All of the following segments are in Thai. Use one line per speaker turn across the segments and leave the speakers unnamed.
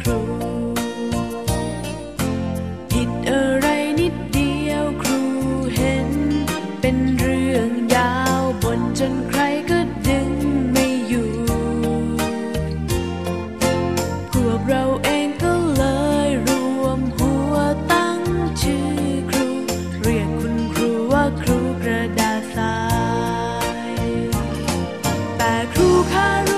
ครู ผิดอะไรนิดเดียวครูเห็น เป็นเรื่องยาวบนจนใครก็ดึงไม่อยู่ พวกเราเองก็เลยรวมหัวตั้งชื่อครู เรียกคุณครูว่าครูกระดาษทรแต่ครูคา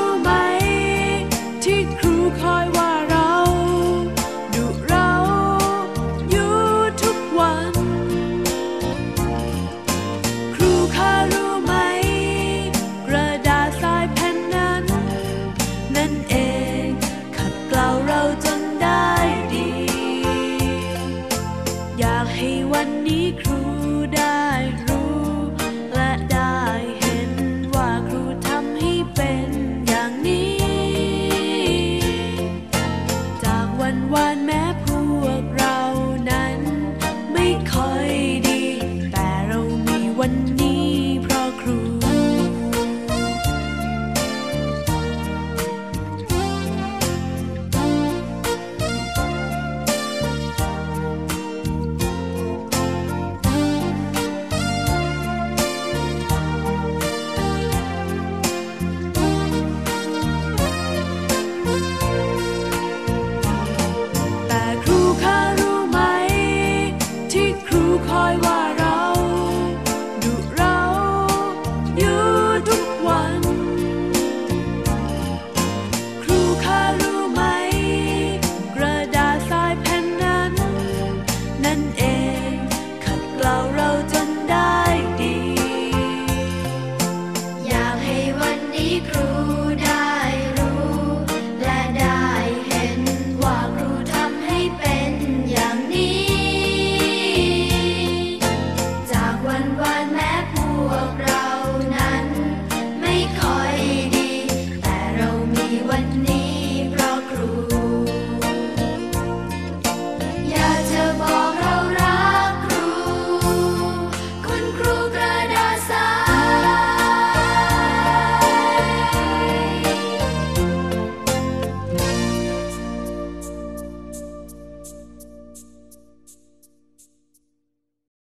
secret.